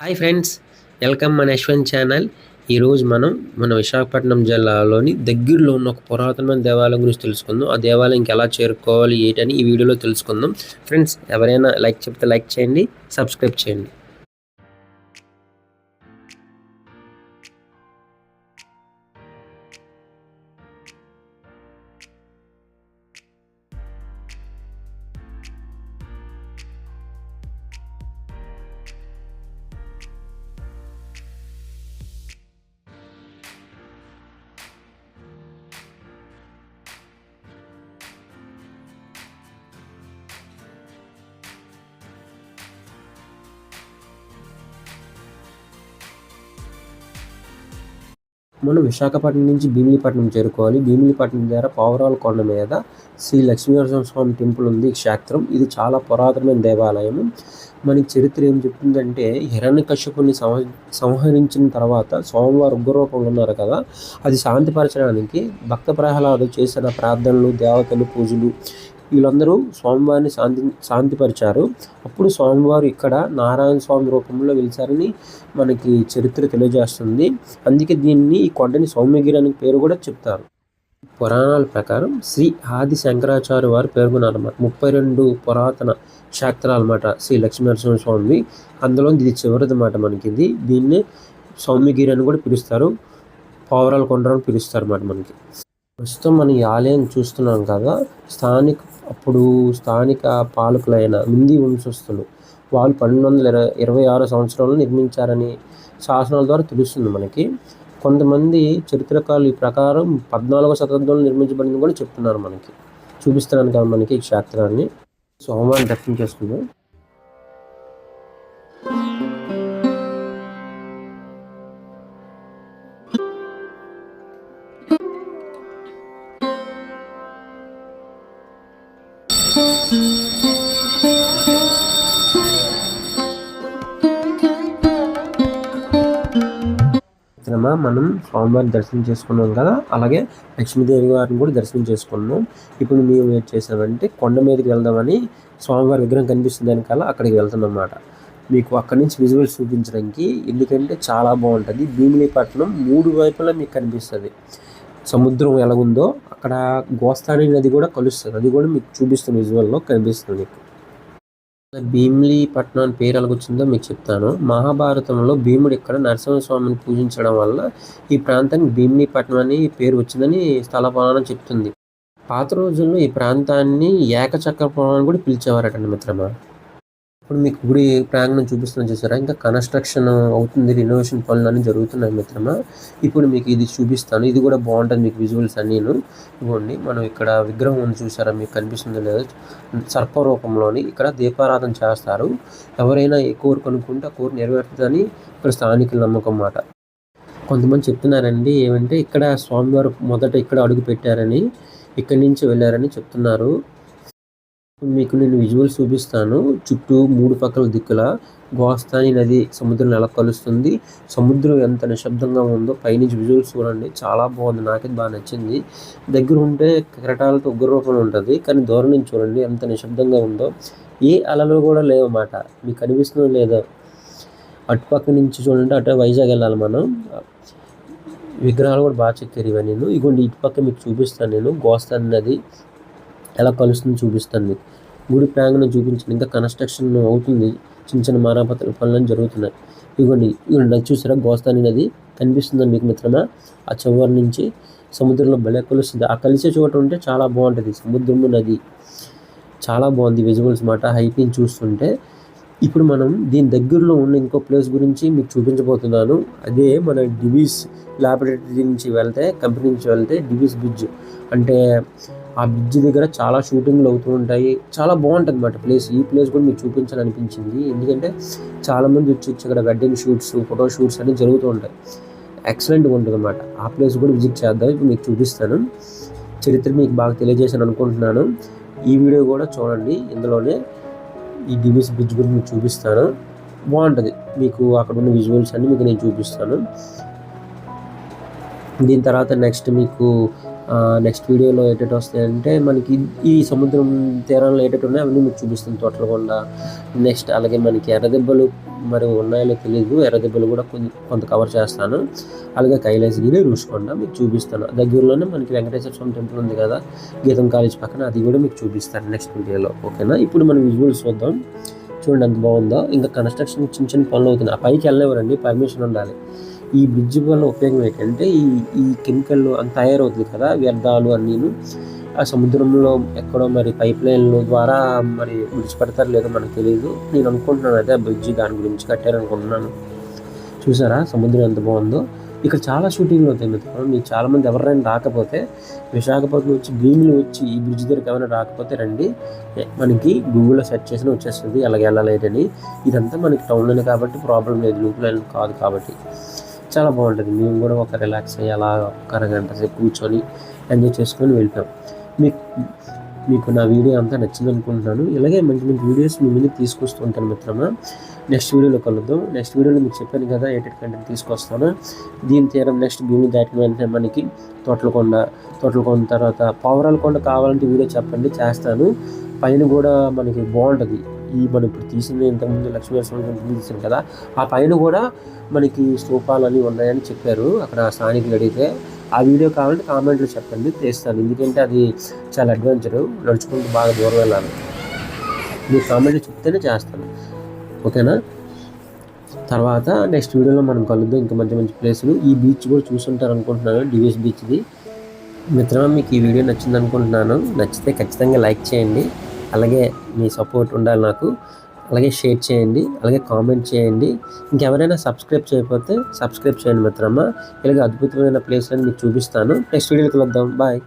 Hi friends welcome మన Yashwant channel. ఈరోజు మనం మన విశాఖపట్నం జిల్లాలోని దగ్గరలో ఉన్న ఒక పురాతనమైన దేవాలయం గురించి తెలుసుకుందాం. ఆ దేవాలయంకి ఎలా చేరుకోవాలి ఏంటని ఈ వీడియోలో తెలుసుకుందాం. ఫ్రెండ్స్ ఎవరైనా లైక్ చెప్తే లైక్ చేయండి సబ్స్క్రైబ్ చేయండి. మనం విశాఖపట్నం నుంచి భీమిలిపట్నం చేరుకోవాలి. భీమిలిపట్నం దగ్గర పావురాల కొండ మీద శ్రీ లక్ష్మీనరసింహ స్వామి టెంపుల్ ఉంది. క్షేత్రం. ఇది చాలా పురాతనమైన దేవాలయం మనకి చరిత్ర ఏం చెప్తుందంటే హిరణ్యకశ్యపుని సంహ సంహరించిన తర్వాత సోమవారం ఉగ్రరూపంలో ఉన్నారు కదా. అది శాంతిపరచడానికి భక్త ప్రహ్లాదు చేసిన ప్రార్థనలు దేవతలు పూజలు వీళ్ళందరూ స్వామివారిని శాంతి శాంతిపరిచారు. అప్పుడు స్వామివారు ఇక్కడ నారాయణ స్వామి రూపంలో వెలిచారని మనకి చరిత్ర తెలియజేస్తుంది. అందుకే దీన్ని ఈ కొండని సౌమ్యగిరి అనే పేరు కూడా చెప్తారు. పురాణాల ప్రకారం శ్రీ ఆది శంకరాచార్య వారు పేర్కొన్నారన్నమాట ముప్పై రెండు పురాతన క్షేత్రాలు అన్నమాట శ్రీ లక్ష్మీనరసింహ స్వామి అందులో ఇది చివరిది అన్నమాట మనకి ఇది. దీన్ని సౌమ్యగిరి అని కూడా పిలుస్తారు. పావురాల కొండ అని పిలుస్తారు అన్నమాట మనకి. ప్రస్తుతం మనం ఈ ఆలయం చూస్తున్నాం కదా స్థానిక అప్పుడు స్థానిక పాలకులైన మింది వంశస్థులు వాళ్ళు పన్నెండు వందల ఇరవై ఇరవై ఆరు సంవత్సరంలో నిర్మించారని శాసనాల ద్వారా తెలుస్తుంది మనకి. కొంతమంది చరిత్రకారులు ఈ ప్రకారం పద్నాలుగో శతాబ్దంలో నిర్మించబడింది కూడా చెప్తున్నారు మనకి. చూపిస్తున్నాను కదా మనకి ఈ క్షేత్రాన్ని. సోమవారం దర్శనం చేసుకుందాం. మిత్రమా మనం స్వామివారిని దర్శనం చేసుకున్నాం కదా? అలాగే లక్ష్మీదేవి గారిని కూడా దర్శనం చేసుకున్నాం. ఇప్పుడు మేము ఏం చేసామంటే కొండ మీదకి వెళ్దామని స్వామివారి విగ్రహం కనిపిస్తుంది వెనకాల అక్కడికి వెళ్తున్నాం అన్నమాట మీకు అక్కడి నుంచి విజువల్స్ చూపించడానికి ఎందుకంటే చాలా బాగుంటుంది. భీమిలీపట్నం మూడు వైపులా మీకు కనిపిస్తుంది. సముద్రం ఎలాగుందో అక్కడ గోస్తాని నది కూడా కలుస్తుంది. అది కూడా మీకు చూపిస్తుంది విజువల్లో కనిపిస్తుంది మీకు. భీమిలీపట్నం అని పేరు ఎలాగొచ్చిందో మీకు చెప్తాను. మహాభారతంలో భీముడు ఇక్కడ నరసింహస్వామిని పూజించడం వల్ల ఈ ప్రాంతానికి భీమిలీపట్నం అని పేరు వచ్చిందని స్థల పురాణం చెప్తుంది. పాత రోజుల్లో ఈ ప్రాంతాన్ని ఏకచక్ర పురాణం కూడా పిలిచేవారటండి మిత్రమా. ఇప్పుడు మీకు గుడి ప్రాంగణం చూపిస్తున్నాను చూసారా? ఇంకా కన్స్ట్రక్షన్ అవుతుంది రినోవేషన్ పనులు అన్నీ జరుగుతున్నాయి మిత్రమా? ఇప్పుడు మీకు ఇది చూపిస్తాను. ఇది కూడా బాగుంటుంది మీకు విజువల్స్ అన్నీను. ఇవ్వండి మనం ఇక్కడ విగ్రహం ఉంది చూసారా? మీకు కనిపిస్తుందో లేదో? సర్పరూపంలోని ఇక్కడ దీపారాధన చేస్తారు. ఎవరైనా ఏ కోరు కొనుక్కుంటే ఆ కోరు నెరవేరుతుందని ఇక్కడ స్థానికుల నమ్మకం అన్నమాట. కొంతమంది చెప్తున్నారండి ఏమంటే ఇక్కడ స్వామివారు మొదట ఇక్కడ అడుగు పెట్టారని ఇక్కడి నుంచి వెళ్ళారని చెప్తున్నారు. మీకు నేను విజువల్స్ చూపిస్తాను. చుట్టూ మూడు పక్కల దిక్కుల గోస్తాని నది సముద్రం ఎలా కలుస్తుంది. సముద్రం ఎంత నిశ్శబ్దంగా ఉందో పైనుంచి విజువల్స్ చూడండి. చాలా బాగుంది. నాకే బాగా నచ్చింది. దగ్గర ఉంటే కెరటాలతో ఉగ్రరూపంలో ఉంటుంది. కానీ దూరం నుంచి చూడండి ఎంత నిశ్శబ్దంగా ఉందో. ఏ అలలు కూడా లేవన్నమాట. మీకు కనిపిస్తుందో లేదో. అటుపక్క నుంచి చూడండి. అటు వైజాగ్ వెళ్ళాలి మనం. విగ్రహాలు కూడా బాగా చెక్కారు ఇవన్నీ. ఇగోండి ఇటుపక్క మీకు చూపిస్తాను నేను. గోస్తాని నది. ఎలా కలుస్తుందో చూపిస్తాను మీకు. గుడి ప్రాంగణం చూపించిన ఇంకా కన్స్ట్రక్షన్ అవుతుంది. చిన్న చిన్న మారాపత్ర పనులు జరుగుతున్నాయి. ఇవ్వండి ఇవ్వండి చూసారా? గోస్తాని నది కనిపిస్తుందా మీకు మిత్రమా? ఆ చివరి నుంచి సముద్రంలో భలే కలుస్తుంది. ఆ కలిసే చోట ఉంటే చాలా బాగుంటుంది. సముద్రము నది చాలా బాగుంది. విజువల్స్ మాట హైట్ నుంచి చూస్తుంటే. ఇప్పుడు మనం దీని దగ్గరలో ఉన్న ఇంకో ప్లేస్ గురించి మీకు చూపించబోతున్నాను. అదే మన డివీస్ ల్యాబొరేటరీ నుంచి వెళ్తే కంపెనీ నుంచి వెళ్తే డివీస్ బ్రిడ్జ్ అంటే ఆ బ్రిడ్జ్ దగ్గర చాలా షూటింగ్లు అవుతూ ఉంటాయి. చాలా బాగుంటుంది అన్నమాట ప్లేస్ ఈ ప్లేస్ కూడా మీకు చూపించాలనిపించింది. ఎందుకంటే చాలామంది వచ్చి వచ్చి అక్కడ వెడ్డింగ్ షూట్స్ ఫోటో షూట్స్ అన్నీ జరుగుతూ ఉంటాయి. ఎక్సలెంట్గా ఉంటుంది అన్నమాట ఆ ప్లేస్ కూడా విజిట్ చేద్దాం. ఇప్పుడు మీకు చూపిస్తాను. చరిత్ర మీకు బాగా తెలియజేశాను అనుకుంటున్నాను. ఈ వీడియో కూడా చూడండి. ఇందులోనే ఈ డివిస్ బ్రిడ్జ్ గురించి మీకు చూపిస్తాను. బాగుంటుంది. మీకు అక్కడ ఉన్న విజువల్స్ అన్నీ మీకు నేను చూపిస్తాను. దీని తర్వాత నెక్స్ట్ మీకు నెక్స్ట్ వీడియోలో ఏటేటి వస్తాయంటే మనకి ఈ సముద్రం తీరంలో ఏటేటి ఉన్నాయో అవన్నీ మీకు చూపిస్తుంది తోటలకొండ నెక్స్ట్ అలాగే మనకి ఎర్రదెబ్బలు మరి ఉన్నాయో తెలియదు ఎర్రదెబ్బలు కూడా కొంత కొంత కవర్ చేస్తాను. అలాగే కైలాసగిరి రుషికొండ మీకు చూపిస్తాను. దగ్గరలోనే మనకి వెంకటేశ్వర స్వామి టెంపుల్ ఉంది కదా గీతం కాలేజ్ పక్కన అది కూడా మీకు చూపిస్తాను నెక్స్ట్ వీడియోలో. ఓకేనా? ఇప్పుడు మనం విజువల్స్ చూద్దాం. చూడండి ఎంత బాగుందో. ఇంకా కన్స్ట్రక్షన్ చిన్న చిన్న పనులు అవుతున్నాయి. ఆ పైకి వెళ్ళనివ్వరండి పర్మిషన్ ఉండాలి. ఈ బ్రిడ్జ్ వల్ల ఉపయోగం ఏంటంటే ఈ ఈ కెమికల్ అంత తయారవుతుంది కదా వ్యర్థాలు అన్నీను. ఆ సముద్రంలో ఎక్కడో మరి పైప్ లైన్ల ద్వారా మరి విడిచిపెడతారు లేదో మనకు తెలియదు నేను అనుకుంటున్నాను అయితే ఆ బ్రిడ్జ్ దాని గురించి కట్టారనుకుంటున్నాను. చూసారా? సముద్రం ఎంత బాగుందో. ఇక్కడ చాలా షూటింగ్లు అవుతాయి మిత్రులు మీకు చాలామంది ఎవరైనా రాకపోతే విశాఖపట్నం వచ్చి భీములు వచ్చి ఈ బ్రిడ్జ్ దగ్గరికి ఏమైనా రాకపోతే రండి. మనకి గూగుల్లో సెర్చ్ చేసినా వచ్చేస్తుంది. అలాగే వెళ్ళలేదని ఇదంతా మనకి టౌన్లోనే కాబట్టి ప్రాబ్లం లేదు. లూపులో కాదు కాబట్టి. చాలా బాగుంటుంది. మేము కూడా ఒక రిలాక్స్ అయ్యి అలా ఒక అరగంట సేపు కూర్చొని ఎంజాయ్ చేసుకొని వెళ్తాం మీకు మీకు నా వీడియో అంతా నచ్చింది అనుకుంటున్నాను. ఇలాగే మంచి మంచి వీడియోస్ మీ ముందుకు తీసుకొస్తూ ఉంటాను మిత్రమా. నెక్స్ట్ వీడియోలో కలుద్దాం. నెక్స్ట్ వీడియోలో మీకు చెప్పాను కదా ఎయిటెడ్ కంటెంట్ తీసుకొస్తాను. దీని తీరం నెక్స్ట్ భూమి దాటిన వెంటనే మనకి తోటలకొండ తోటలకొండ తర్వాత పావురాల కొండ కావాలంటే వీడియో చెప్పండి చేస్తాను. పైన కూడా మనకి బాగుంటుంది. ఈ మనం ఇప్పుడు తీసింది ఇంతకుముందు లక్ష్మీనరసింహ తీసాం కదా ఆ పైన కూడా మనకి స్తూపాలు అన్నీ ఉన్నాయని చెప్పారు. అక్కడ స్థానికులు అడిగితే ఆ వీడియో కావాలంటే కామెంట్లో చెప్పండి తీస్తాను. ఎందుకంటే అది చాలా అడ్వెంచరు నడుచుకుంటూ బాగా దూరం వెళ్ళాలి. మీరు కామెంట్లో చెప్తేనే చేస్తాను. ఓకేనా? తర్వాత నెక్స్ట్ వీడియోలో మనం కలుద్దాం. ఇంకా మంచి మంచి ప్లేసులు. ఈ బీచ్ కూడా చూసుంటారు అనుకుంటున్నాను డివిఎస్ బీచ్ది. మిత్రమా మీకు ఈ వీడియో నచ్చింది అనుకుంటున్నాను నచ్చితే ఖచ్చితంగా లైక్ చేయండి. అలాగే మీ సపోర్ట్ ఉండాలి నాకు. అలాగే షేర్ చేయండి అలాగే కామెంట్ చేయండి. ఇంకెవరైనా సబ్స్క్రైబ్ చేయకపోతే సబ్స్క్రైబ్ చేయండి మిత్రమ్మ ఇలాగే అద్భుతమైన ప్లేస్లను మీకు చూపిస్తాను. నెక్స్ట్ వీడియోకి వద్దాం బాయ్.